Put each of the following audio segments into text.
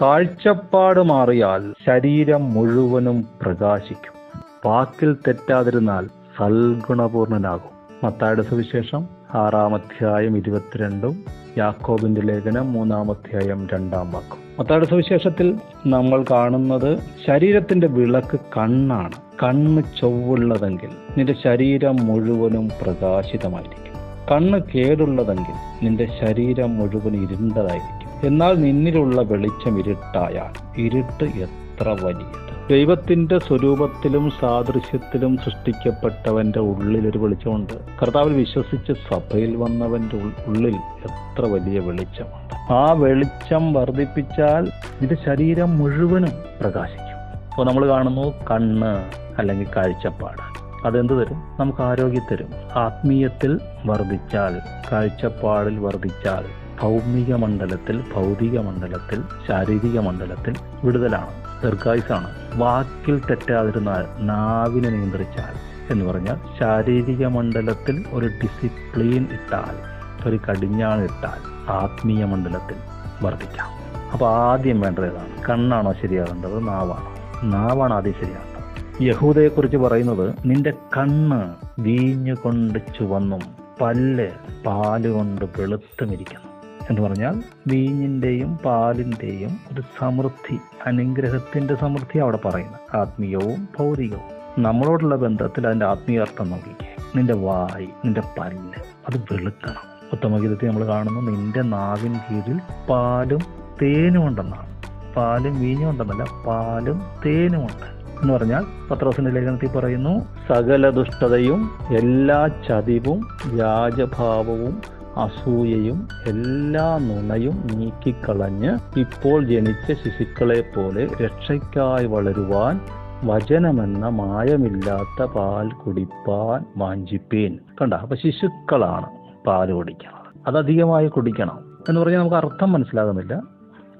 കാഴ്ചപ്പാട് മാറിയാൽ ശരീരം മുഴുവനും പ്രകാശിക്കും. വാക്കിൽ തെറ്റാതിരുന്നാൽ സൽഗുണപൂർണനാകും. മത്തായുടെ സുവിശേഷം ആറാം അധ്യായം ഇരുപത്തിരണ്ടും യാക്കോബിന്റെ ലേഖനം മൂന്നാം അധ്യായം രണ്ടാം വാക്കും. മത്തായുടെ സുവിശേഷത്തിൽ നമ്മൾ കാണുന്നത് ശരീരത്തിന്റെ വിളക്ക് കണ്ണാണ്. കണ്ണ് ചൊവ്വുള്ളതെങ്കിൽ നിന്റെ ശരീരം മുഴുവനും പ്രകാശിതമായിരിക്കും. കണ്ണ് കേടുള്ളതെങ്കിൽ നിന്റെ ശരീരം മുഴുവൻ ഇരുണ്ടതായിരിക്കും. എന്നാൽ നിന്നിലുള്ള വെളിച്ചം ഇരുട്ടായാൽ. ഇരുട്ട് എത്ര വലിയത്? ദൈവത്തിന്റെ സ്വരൂപത്തിലും സാദൃശ്യത്തിലും സൃഷ്ടിക്കപ്പെട്ടവന്റെ ഉള്ളിൽ ഒരു വെളിച്ചമുണ്ട്. കർത്താവിൽ വിശ്വസിച്ച് സഭയിൽ വന്നവന്റെ ഉള്ളിൽ എത്ര വലിയ വെളിച്ചമുണ്ട്. ആ വെളിച്ചം വർദ്ധിപ്പിച്ചാൽ നിന്റെ ശരീരം മുഴുവനും പ്രകാശിക്കും. അപ്പോൾ നമ്മൾ കാണുന്നു കണ്ണ് അല്ലെങ്കിൽ കാഴ്ചപ്പാട്. അതെന്ത് തരും? നമുക്ക് ആരോഗ്യം തരും. ആത്മീയത്തിൽ വർദ്ധിച്ചാൽ കാഴ്ചപ്പാടിൽ വർദ്ധിച്ചാൽ ഭൗമിക മണ്ഡലത്തിൽ ഭൗതിക മണ്ഡലത്തിൽ ശാരീരിക മണ്ഡലത്തിൽ വിടുതലാണ് ദീർഘായുസാണ്. വാക്കിൽ തെറ്റാതിരുന്നാൽ നാവിനെ നിയന്ത്രിച്ചാൽ എന്ന് പറഞ്ഞാൽ ശാരീരിക മണ്ഡലത്തിൽ ഒരു ഡിസിപ്ലിൻ ഇട്ടാൽ ഒരു കടിഞ്ഞാണ് ഇട്ടാൽ ആത്മീയ മണ്ഡലത്തിൽ വർദ്ധിക്കാം. അപ്പോൾ ആദ്യം വേണ്ടത് ഏതാണ്? കണ്ണാണോ ശരിയാകേണ്ടത്? നാവാണോ? നാവാണ് ആദ്യം ശരിയാകേണ്ടത്. യഹൂദയെക്കുറിച്ച് പറയുന്നത് നിന്റെ കണ്ണ് വീഞ്ഞുകൊണ്ട് ചുവന്നും പല്ല് പാലുകൊണ്ട് വെളുത്തുമിരിക്കുന്നു എന്ന് പറഞ്ഞാൽ വീഞ്ഞിന്റെയും പാലിന്റെയും ഒരു സമൃദ്ധി അനുഗ്രഹത്തിന്റെ സമൃദ്ധി അവിടെ പറയുന്നത് ആത്മീയവും ഭൗതികവും. നമ്മളോടുള്ള ബന്ധത്തിൽ അതിന്റെ ആത്മീയാർത്ഥം നോക്കിക്കേ. നിന്റെ വായി നിന്റെ പല്ല് അത് വെളുക്കണം. ഉത്തമഗീതത്തിൽ നമ്മൾ കാണുന്നു നിന്റെ നാവിൻ കീഴിൽ പാലും തേനും ഉണ്ടെന്നാണ് പാലും വീഞ്ഞും ഉണ്ടെന്നല്ല പാലും തേനുമുണ്ട്. എന്ന് പറഞ്ഞാൽ പത്രോസിന്റെ ലേഖനത്തിൽ പറയുന്നു സകല ദുഷ്ടതയും എല്ലാ ചതിവും വ്യാജഭാവവും അസൂയയും എല്ലാ നുണയും നീക്കിക്കളഞ്ഞ് ഇപ്പോൾ ജനിച്ച ശിശുക്കളെ പോലെ രക്ഷയ്ക്കായി വളരുവാൻ വചനമെന്ന മായമില്ലാത്ത പാൽ കുടിപ്പാൻ വാഞ്ചിപ്പീൻ. കണ്ട? അപ്പൊ ശിശുക്കളാണ് പാൽ കുടിക്കുന്നത്. അത് അധികമായി കുടിക്കണം എന്ന് പറഞ്ഞാൽ നമുക്ക് അർത്ഥം മനസ്സിലാകുന്നില്ല.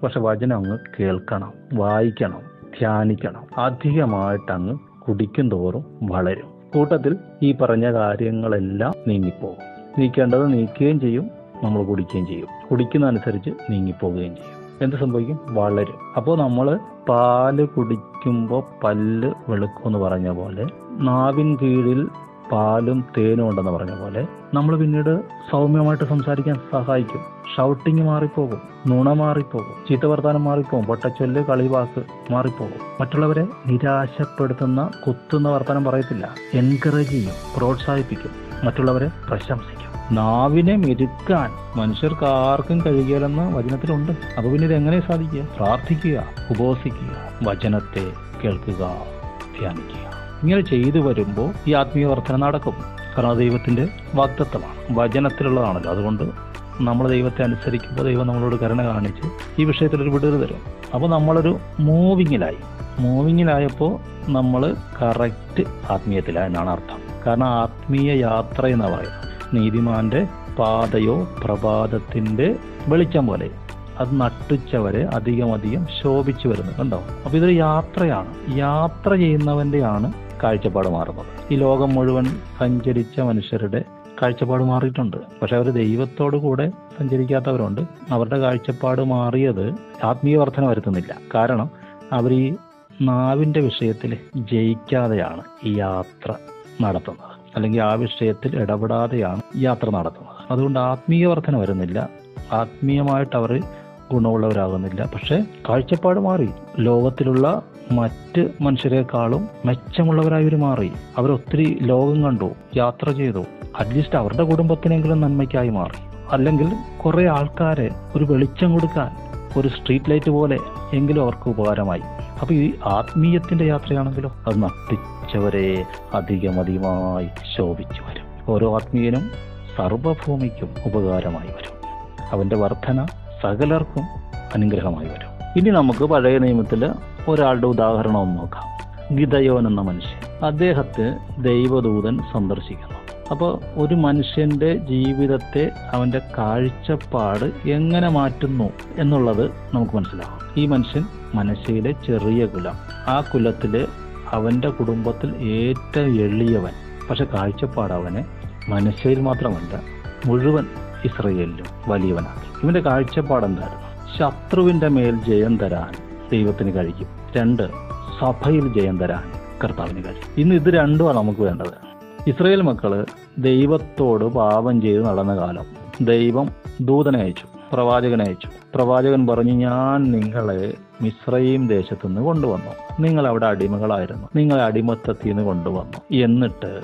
പക്ഷെ വചനം അങ്ങ് കേൾക്കണം വായിക്കണം ധ്യാനിക്കണം. അധികമായിട്ട് അങ്ങ് കുടിക്കും തോറും വളരും. കൂട്ടത്തിൽ ഈ പറഞ്ഞ കാര്യങ്ങളെല്ലാം നീങ്ങിപ്പോകും. നീക്കേണ്ടത് നീക്കുകയും ചെയ്യും നമ്മൾ കുടിക്കുകയും ചെയ്യും. കുടിക്കുന്ന അനുസരിച്ച് നീങ്ങിപ്പോവുകയും ചെയ്യും. എന്ത് സംഭവിക്കും? വളരും. അപ്പോൾ നമ്മൾ പാൽ കുടിക്കുമ്പോൾ പല്ല് വെളുക്കും എന്ന് പറഞ്ഞ പോലെ നാവിൻ കീഴിൽ പാലും തേനും ഉണ്ടെന്ന് പറഞ്ഞ പോലെ നമ്മൾ പിന്നീട് സൗമ്യമായിട്ട് സംസാരിക്കാൻ സഹായിക്കും. ഷൗട്ടിങ് മാറിപ്പോകും നുണ മാറിപ്പോകും ചീത്ത വർത്താനം മാറിപ്പോകും പൊട്ടച്ചൊല്ല് കളിവാക്ക് മാറിപ്പോകും. മറ്റുള്ളവരെ നിരാശപ്പെടുത്തുന്ന കുത്തുന്ന വർത്താനം പറയത്തില്ല. എൻകറേജ് ചെയ്യും പ്രോത്സാഹിപ്പിക്കും. മറ്റുള്ളവരെ പ്രശംസിക്കും. നാവിനെ മെരുക്കാൻ മനുഷ്യർക്ക് ആർക്കും കഴിയലെന്ന് വചനത്തിലുണ്ട്. അപ്പൊ പിന്നെ ഇത് എങ്ങനെ സാധിക്കുക? പ്രാർത്ഥിക്കുക ഉപവസിക്കുക വചനത്തെ കേൾക്കുക ധ്യാനിക്കുക. ഇങ്ങനെ ചെയ്തു വരുമ്പോൾ ഈ ആത്മീയ വർധന നടക്കും. കാരണം ദൈവത്തിന്റെ വാഗ്ദത്തമാണ്. വചനത്തിലുള്ളതാണല്ലോ. അതുകൊണ്ട് നമ്മൾ ദൈവത്തെ അനുസരിക്കുമ്പോൾ ദൈവം നമ്മളോട് കരുണ കാണിച്ച് ഈ വിഷയത്തിൽ ഒരു വിടുതൽ തരും. അപ്പോൾ നമ്മളൊരു മൂവിങ്ങിലായി മൂവിങ്ങിലായപ്പോൾ നമ്മൾ കറക്റ്റ് ആത്മീയത്തിലായി എന്നാണ് അർത്ഥം. കാരണം ആത്മീയ യാത്ര എന്ന് പറയുന്നത് നീതിമാന്റെ പാതയോ പ്രഭാതത്തിന്റെ വെളിച്ചം പോലെ അത് നട്ടുച്ചവരെ അധികം അധികം ശോഭിച്ചു വരുന്നു കണ്ടോ? അപ്പൊ ഇതൊരു യാത്രയാണ്. യാത്ര ചെയ്യുന്നവന്റെയാണ് കാഴ്ചപ്പാട് മാറുന്നത്. ഈ ലോകം മുഴുവൻ സഞ്ചരിച്ച മനുഷ്യരുടെ കാഴ്ചപ്പാട് മാറിയിട്ടുണ്ട്. പക്ഷെ അവർ ദൈവത്തോടു കൂടെ സഞ്ചരിക്കാത്തവരുണ്ട്. അവരുടെ കാഴ്ചപ്പാട് മാറിയത് ആത്മീയ വർധന വരുത്തുന്നില്ല. കാരണം അവർ ഈ നാവിന്റെ വിഷയത്തിൽ ജയിക്കാതെയാണ് ഈ യാത്ര നടത്തുന്നത്. അല്ലെങ്കിൽ ആ വിഷയത്തിൽ ഇടപെടാതെയാണ് യാത്ര നടത്തുന്നത്. അതുകൊണ്ട് ആത്മീയ വർധന വരുന്നില്ല. ആത്മീയമായിട്ട് അവർ ഗുണമുള്ളവരാകുന്നില്ല. പക്ഷേ കാഴ്ചപ്പാട് മാറി. ലോകത്തിലുള്ള മറ്റ് മനുഷ്യരെക്കാളും മെച്ചമുള്ളവരായി ഇവർ മാറി. അവരൊത്തിരി ലോകം കണ്ടു യാത്ര ചെയ്തു. അറ്റ്ലീസ്റ്റ് അവരുടെ കുടുംബത്തിനെങ്കിലും നന്മയ്ക്കായി മാറി. അല്ലെങ്കിൽ കുറേ ആൾക്കാരെ ഒരു വെളിച്ചം കൊടുക്കാൻ ഒരു സ്ട്രീറ്റ് ലൈറ്റ് പോലെ എങ്കിലും അവർക്ക് ഉപകാരമായി. അപ്പോൾ ഈ ആത്മീയത്തിന്റെ യാത്രയാണെങ്കിലും അത് നട്ടിച്ചവരെ അധികം അധികമായി ശോഭിച്ചു വരും. ഓരോ ആത്മീയനും സർവഭൂമിക്കും ഉപകാരമായി വരും. അവന്റെ വർധന സകലർക്കും അനുഗ്രഹമായി വരും. ഇനി നമുക്ക് പഴയ നിയമത്തിൽ ഒരാളുടെ ഉദാഹരണം നോക്കാം. ഗിതയോൻ എന്ന മനുഷ്യൻ. അദ്ദേഹത്തെ ദൈവദൂതൻ സന്ദർശിക്കുന്നു. അപ്പോൾ ഒരു മനുഷ്യന്റെ ജീവിതത്തെ അവന്റെ കാഴ്ചപ്പാട് എങ്ങനെ മാറ്റുന്നു എന്നുള്ളത് നമുക്ക് മനസ്സിലാവും ഈ മനുഷ്യൻ മനസ്സിലെ ചെറിയ കുലം. ആ കുലത്തിൽ അവന്റെ കുടുംബത്തിൽ ഏറ്റവും എളിയവൻ പക്ഷെ കാഴ്ചപ്പാട് അവനെ മനസ്സേൽ മാത്രമല്ല മുഴുവൻ ഇസ്രയേലിലും വലിയവനാക്കി ഇവന്റെ കാഴ്ചപ്പാട് എന്തായിരുന്നു ശത്രുവിന്റെ മേൽ ജയം തരാൻ ദൈവത്തിന് കഴിയും. രണ്ട് സഭയിൽ ജയം തരാൻ കർത്താവിന് കഴിയും. ഇന്ന് ഇത് രണ്ടുമാണ് നമുക്ക് വേണ്ടത്. ഇസ്രയേൽ മക്കൾ ദൈവത്തോട് പാപം ചെയ്ത് നടന്ന കാലം ദൈവം ദൂതനെ അയച്ചു പ്രവാചകനെ അയച്ചു. പ്രവാചകൻ പറഞ്ഞു ഞാൻ നിങ്ങളെ മിശ്രയും ദേശത്തു നിന്ന് കൊണ്ടുവന്നു. നിങ്ങൾ അവിടെ അടിമകളായിരുന്നു. നിങ്ങളെ അടിമത്തത്തിൽ നിന്ന് കൊണ്ടുവന്നു. എന്നിട്ട്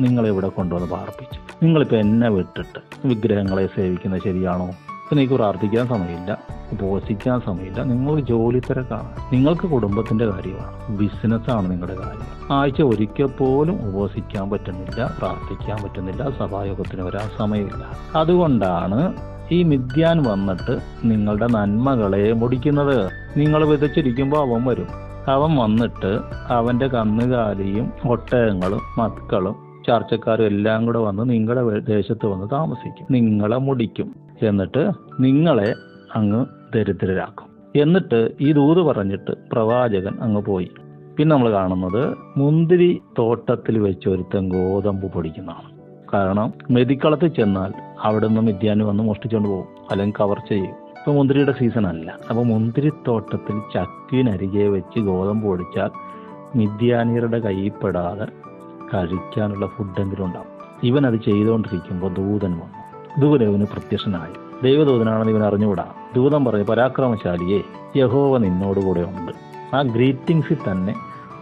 നിങ്ങളെ ഇവിടെ കൊണ്ടുവന്ന് പാർപ്പിച്ചു. നിങ്ങളിപ്പോൾ എന്നെ വിട്ടിട്ട് വിഗ്രഹങ്ങളെ സേവിക്കുന്നത് ശരിയാണോ? എനിക്ക് പ്രാർത്ഥിക്കാൻ സമയമില്ല. ഉപവസിക്കാൻ സമയമില്ല. നിങ്ങൾ ജോലി തിരക്കാണ് നിങ്ങൾക്ക് കുടുംബത്തിന്റെ കാര്യമാണ്. ബിസിനസ്സാണ് നിങ്ങളുടെ കാര്യം. ആഴ്ച ഒരിക്കൽ പോലും ഉപവസിക്കാൻ പറ്റുന്നില്ല പ്രാർത്ഥിക്കാൻ പറ്റുന്നില്ല സഭായോഗത്തിന് വരാൻ സമയമില്ല. അതുകൊണ്ടാണ് ഈ മിഥ്യാൻ വന്നിട്ട് നിങ്ങളുടെ നന്മകളെ മുടിക്കുന്നത്. നിങ്ങൾ വിതച്ചിരിക്കുമ്പോൾ അവൻ വരും. അവൻ വന്നിട്ട് അവന്റെ കന്നുകാലിയും ഒട്ടകങ്ങളും മക്കളും ചർച്ചക്കാരും എല്ലാം കൂടെ വന്ന് നിങ്ങളുടെ ദേശത്ത് വന്ന് താമസിക്കും. നിങ്ങളെ മുടിക്കും. എന്നിട്ട് നിങ്ങളെ അങ്ങ് ദരിദ്രരാക്കും. എന്നിട്ട് ഈ ദൂത് പറഞ്ഞിട്ട് പ്രവാചകൻ അങ്ങ് പോയി. പിന്നെ നമ്മൾ കാണുന്നത് മുന്തിരി തോട്ടത്തിൽ വെച്ച് ഒരുത്തൻ ഗോതമ്പ് പൊടിക്കുന്നതാണ്. കാരണം മെതിക്കളത്തിൽ ചെന്നാൽ അവിടെ നിന്ന് മിഥ്യാനി വന്ന് മോഷ്ടിച്ചുകൊണ്ട് പോകും. അല്ലെങ്കിൽ കവർ ചെയ്യും. ഇപ്പൊ മുന്തിരിയുടെ സീസൺ അല്ല. അപ്പൊ മുന്തിരിത്തോട്ടത്തിൽ ചക്കിനരികെ വെച്ച് ഗോതമ്പ് പൊടിച്ചാൽ മിഥ്യാനിയരുടെ കൈപ്പെടാതെ പെടാതെ കഴിക്കാനുള്ള ഫുഡെങ്കിലും ഉണ്ടാവും. ഇവൻ അത് ചെയ്തുകൊണ്ടിരിക്കുമ്പോൾ ദൂതൻ വന്നു. ദൂതൻ ഇവന് പ്രത്യക്ഷനായി. ദൈവദൂതനാണെന്ന് ഇവൻ അറിഞ്ഞുകൂടാ? ദൂതൻ പറഞ്ഞു പരാക്രമശാലിയെ യഹോവ നിന്നോടുകൂടെ ഉണ്ട്. ആ ഗ്രീറ്റിംഗ്സിൽ തന്നെ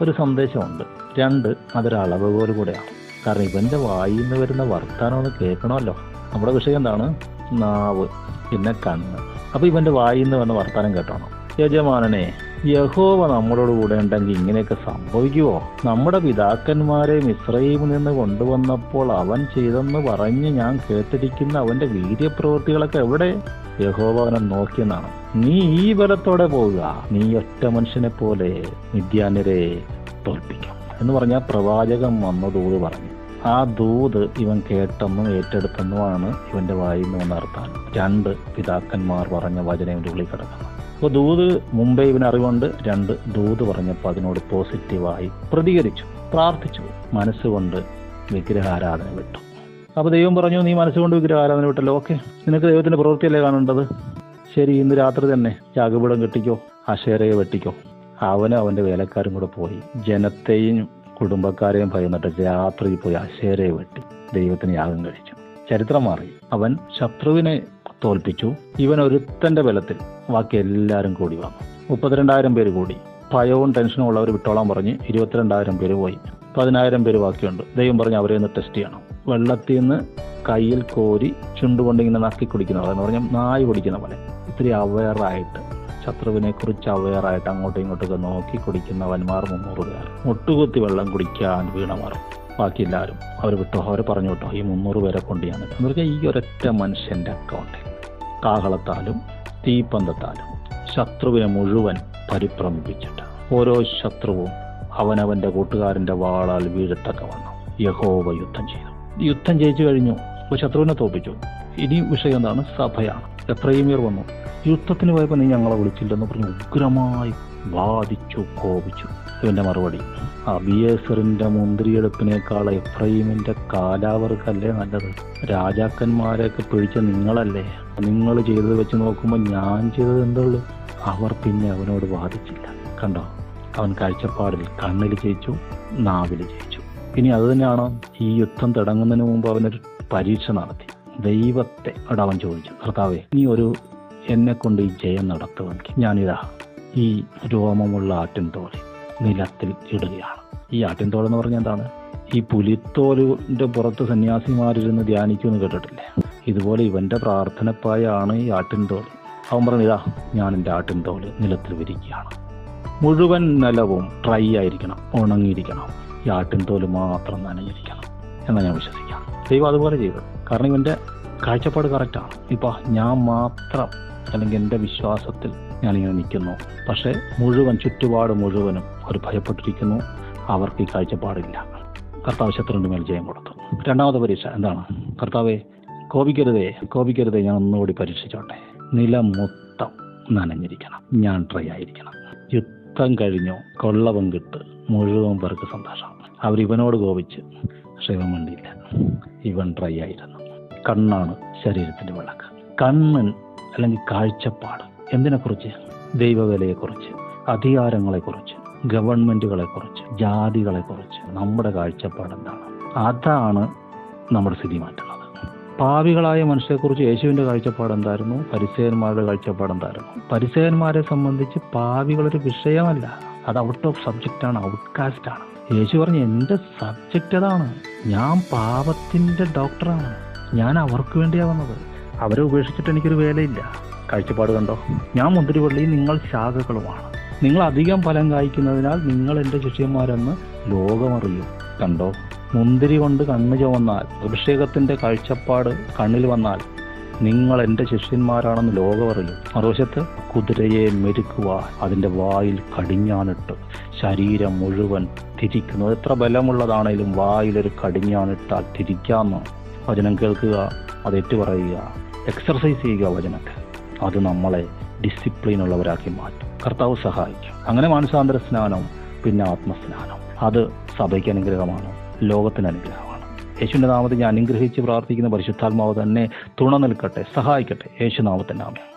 ഒരു സന്ദേശമുണ്ട്. രണ്ട് അതൊരു അളവുകോൽ കൂടെയാണ് കാരണം ഇവന്റെ വായിൽ നിന്ന് വരുന്ന വർത്താനം ഒന്ന് കേൾക്കണമല്ലോ. നമ്മുടെ വിഷയം എന്താണ്? നാവ് പിന്നെ കണ്ണ്. അപ്പൊ ഇവന്റെ വായിൽ നിന്ന് വന്ന വർത്താനം കേട്ടോണം. യജമാനനെ യഹോവ നമ്മളോട് കൂടെ ഉണ്ടെങ്കിൽ ഇങ്ങനെയൊക്കെ സംഭവിക്കുവോ? നമ്മുടെ പിതാക്കന്മാരെ മിശ്രയിൽ നിന്ന് കൊണ്ടുവന്നപ്പോൾ അവൻ ചെയ്തെന്ന് പറഞ്ഞ് ഞാൻ കേട്ടിരിക്കുന്ന അവന്റെ വീര്യപ്രവൃത്തികളൊക്കെ എവിടെ? യഹോവ അവനെ നോക്കിയെന്നാണ്. നീ ഈ ബലത്തോടെ പോവുക. നീ ഒറ്റ മനുഷ്യനെ പോലെ മിഥ്യാന്യരെ തോൽപ്പിക്കും എന്ന് പറഞ്ഞാൽ പ്രവാചകൻ വന്നതോട് പറഞ്ഞു. ആ ദൂത് ഇവൻ കേട്ടെന്നും ഏറ്റെടുത്തെന്നുമാണ് ഇവന്റെ വായിൽ നിന്ന് വന്ന രണ്ട് പിതാക്കന്മാർ പറഞ്ഞ വചനം ഇവന്റെ ഉള്ളിൽ കിടക്കുന്നു. അപ്പോൾ ദൂത് മുമ്പേ ഇവൻ അറിവുണ്ട് രണ്ട് ദൂത് പറഞ്ഞപ്പോൾ അതിനോട് പോസിറ്റീവായി പ്രതികരിച്ചു പ്രാർത്ഥിച്ചു മനസ്സുകൊണ്ട് വിഗ്രഹാരാധന വിട്ടു. അപ്പോൾ ദൈവം പറഞ്ഞു നീ മനസ്സുകൊണ്ട് വിഗ്രഹാരാധന വിട്ടല്ലോ ഓക്കെ. നിനക്ക് ദൈവത്തിന്റെ പ്രവൃത്തിയല്ലേ കാണേണ്ടത്? ശരി ഇന്ന് രാത്രി തന്നെ യാഗപീഠം കെട്ടിക്കോ അശേരയെ വെട്ടിക്കോ. അവനും അവന്റെ വേലക്കാരും കൂടെ പോയി. ജനത്തെയും കുടുംബക്കാരെയും ഭയന്നിട്ട് രാത്രി പോയി അശേരയെ വെട്ടി. ദൈവത്തിന് യാഗം കഴിച്ചു. ചരിത്രം മാറി. അവൻ ശത്രുവിനെ തോൽപ്പിച്ചു. ഇവൻ ഒരുത്തന്റെ ബലത്തിൽ ബാക്കി എല്ലാവരും കൂടി വന്നു. മുപ്പത്തിരണ്ടായിരം പേര് കൂടി. ഭയവും ടെൻഷനും ഉള്ളവർ വിട്ടോളാൻ പറഞ്ഞ് ഇരുപത്തിരണ്ടായിരം പേര് പോയി. പതിനായിരം പേര് ബാക്കിയുണ്ട്. ദൈവം പറഞ്ഞ് അവരെ ഒന്ന് ടെസ്റ്റ് ചെയ്യണം. വെള്ളത്തിൽ നിന്ന് കയ്യിൽ കോരി ചുണ്ടുകൊണ്ട് ഇങ്ങനെ നക്കി കുടിക്കുന്ന പോലെ എന്ന് പറഞ്ഞാൽ നായ് കുടിക്കുന്ന പോലെ. ഇത്തിരി അവെയറായിട്ട് ശത്രുവിനെ കുറിച്ച് അവയറായിട്ട് അങ്ങോട്ടും ഇങ്ങോട്ടൊക്കെ നോക്കി കുടിക്കുന്നവന്മാർ മുന്നൂറ് പേർ മുട്ടുകുത്തി വെള്ളം കുടിക്കാൻ വീണമാർ ബാക്കി എല്ലാവരും അവർ വിട്ടോ. അവർ പറഞ്ഞു വിട്ടോ ഈ മുന്നൂറ് പേരെ കൊണ്ട് ഞാൻ എന്ന് ഈ ഒരൊറ്റ മനുഷ്യന്റെ അക്കൗണ്ടിൽ കാഹളത്താലും തീപ്പന്തത്താലും ശത്രുവിനെ മുഴുവൻ പരിഭ്രമിപ്പിച്ചിട്ട് ഓരോ ശത്രുവും അവനവന്റെ കൂട്ടുകാരന്റെ വാളാൽ വീഴത്തക്കവണ്ണം യഹോവ യുദ്ധം ചെയ്തു. യുദ്ധം ജയിച്ചു കഴിഞ്ഞു. ശത്രുവിനെ തോപ്പിച്ചു ഇനി വിഷയം എന്താണ്? സഭയാണ്. എത്രയും വന്നു. യുദ്ധത്തിന് പോയപ്പോൾ നീ ഞങ്ങളെ വിളിച്ചില്ലെന്ന് പറഞ്ഞ് ഉഗ്രമായി വാദിച്ചു കോപിച്ചു. ഇവന്റെ മറുപടി അബിയേസറിന്റെ മുന്തിരിയെടുപ്പിനേക്കാൾ എഫ്രൈമിന്റെ കാലാവർക്കല്ലേ നല്ലത്? രാജാക്കന്മാരെയൊക്കെ പിടിച്ച നിങ്ങളല്ലേ? നിങ്ങൾ ചെയ്തത് വെച്ച് നോക്കുമ്പോൾ ഞാൻ ചെയ്തത് എന്തുള്ളൂ അവർ പിന്നെ അവനോട് വാദിച്ചില്ല. കണ്ടോ? അവൻ കാഴ്ചപ്പാടിൽ കണ്ണിൽ ജയിച്ചു നാവിൽ ജയിച്ചു. ഇനി അത് തന്നെയാണ്? ഈ യുദ്ധം തുടങ്ങുന്നതിന് മുമ്പ് അവനൊരു പരീക്ഷ നടത്തി. ദൈവത്തെ അവിടെ അവൻ ചോദിച്ചു. കർത്താവെ നീ ഒരു എന്നെ കൊണ്ട് ഈ ജയം നടത്തുമെങ്കിൽ ഞാനിതാ ഈ രോമമുള്ള ആട്ടിൻതോൽ നിലത്തിൽ ഇടുകയാണ്. ഈ ആട്ടിൻതോൽ എന്ന് പറഞ്ഞാൽ എന്താണ്? ഈ പുലിത്തോലിന്റെ പുറത്ത് സന്യാസിമാരിരുന്ന് ധ്യാനിക്കുമെന്ന് കേട്ടിട്ടില്ലേ? ഇതുപോലെ ഇവന്റെ പ്രാർത്ഥനപ്പായാണ് ഈ ആട്ടിൻതോൽ അവൻ പറഞ്ഞു ഇതാ ഞാൻ എന്റെ ആട്ടിൻതോൽ നിലത്തിൽ വിരിക്കുകയാണ്. മുഴുവൻ നിലവും ഡ്രൈ ആയിരിക്കണം ഉണങ്ങിയിരിക്കണം. ഈ ആട്ടിൻതോൽ മാത്രം നനഞ്ഞിരിക്കണം. എന്നാണ് ഞാൻ വിശ്വസിക്കാം. ദൈവം അതുപോലെ ചെയ്തത് കാരണം ഇവന്റെ കാഴ്ചപ്പാട് കറക്റ്റാണ് ഇപ്പം ഞാൻ മാത്രം അല്ലെങ്കിൽ എന്റെ വിശ്വാസത്തിൽ ഞാനിങ്ങനെ നിൽക്കുന്നു. പക്ഷേ മുഴുവൻ ചുറ്റുപാട് മുഴുവനും അവർ ഭയപ്പെട്ടിരിക്കുന്നു. അവർക്ക് ഈ കാഴ്ചപ്പാടില്ല. കർത്താവ് ശത്രുവിന്റെ മേൽ ജയം കൊടുത്തു. രണ്ടാമത്തെ പരീക്ഷ എന്താണ്? കർത്താവെ കോപിക്കരുതേ കോപിക്കരുതേ ഞാൻ ഒന്നുകൂടി പരീക്ഷിച്ചോട്ടെ. നില മൊത്തം നനഞ്ഞിരിക്കണം. ഞാൻ ട്രൈ ആയിരിക്കണം. യുദ്ധം കഴിഞ്ഞു. കൊള്ള കിട്ട്. മുഴുവൻ പേർക്ക് സന്തോഷം. അവർ ഇവനോട് കോപിച്ച് പക്ഷെ ഇവൻ വേണ്ടിയില്ല ഇവൻ ട്രൈ ആയിരുന്നു. കണ്ണാണ് ശരീരത്തിന്റെ വിളക്ക്. കണ്ണൻ അല്ലെങ്കിൽ കാഴ്ചപ്പാട് എന്തിനെക്കുറിച്ച്? ദൈവവേലയെക്കുറിച്ച് അധികാരങ്ങളെക്കുറിച്ച് ജാതികളെ ജാതികളെക്കുറിച്ച് നമ്മുടെ കാഴ്ചപ്പാട് എന്താണ്? അതാണ് നമ്മുടെ സ്ഥിതി മാറ്റുന്നത് പാവികളായ മനുഷ്യരെക്കുറിച്ച് യേശുവിന്റെ കാഴ്ചപ്പാട് എന്തായിരുന്നു? പരിസയന്മാരുടെ കാഴ്ചപ്പാട് എന്തായിരുന്നു? പരിസയന്മാരെ സംബന്ധിച്ച് പാവികളൊരു വിഷയമല്ല. അത് ഔട്ട് ഓഫ് സബ്ജക്റ്റാണ് ഔട്ട്കാസ്റ്റാണ് യേശു പറഞ്ഞു എന്റെ സബ്ജക്റ്റ് അതാണ് ഞാൻ പാപത്തിന്റെ ഡോക്ടറാണ് ഞാൻ അവർക്ക് വേണ്ടിയാണ് വന്നത്. അവരെ ഉപേക്ഷിച്ചിട്ട് എനിക്കൊരു വേലയില്ല. കാഴ്ചപ്പാട് കണ്ടോ? ഞാൻ മുന്തിരിവള്ളി നിങ്ങൾ ശാഖകളുമാണ്. നിങ്ങൾ അധികം ഫലം കായ്ക്കുന്നതിനാൽ നിങ്ങൾ എന്റെ ശിഷ്യന്മാരെന്ന് ലോകമറിയും. കണ്ടോ? മുന്തിരി കൊണ്ട് കണ്ണ് ചുവന്നാൽ അഭിഷേകത്തിന്റെ കാഴ്ചപ്പാട് കണ്ണിൽ വന്നാൽ നിങ്ങൾ എന്റെ ശിഷ്യന്മാരാണെന്ന് ലോകമറിയും. മറുവശത്ത് കുതിരയെ മെരുക്കുക അതിന്റെ വായിൽ കടിഞ്ഞാണിട്ട് ശരീരം മുഴുവൻ തിരിക്കുന്നത് എത്ര ബലമുള്ളതാണേലും വായിലൊരു കടിഞ്ഞാണിട്ടാൽ തിരിക്കാമെന്ന് വചനം കേൾക്കുക അത് ഏറ്റുപറയുക. എക്സർസൈസ് ചെയ്യുക വചനത്തെ അത് നമ്മളെ ഡിസിപ്ലിൻ ഉള്ളവരാക്കി മാറ്റും. കർത്താവ് സഹായിക്കും. അങ്ങനെ മാനസാന്തര സ്നാനവും പിന്നെ ആത്മസ്നാനം അത് സഭയ്ക്ക് അനുഗ്രഹമാണ്. ലോകത്തിന് അനുഗ്രഹമാണ്. യേശുവിന്റെ നാമത്തിൽ ഞാൻ അനുഗ്രഹിച്ച് പ്രാർത്ഥിക്കുന്ന പരിശുദ്ധാത്മാവ് തന്നെ തുണ നിൽക്കട്ടെ സഹായിക്കട്ടെ. യേശുനാമത്തിന്റെ നാമം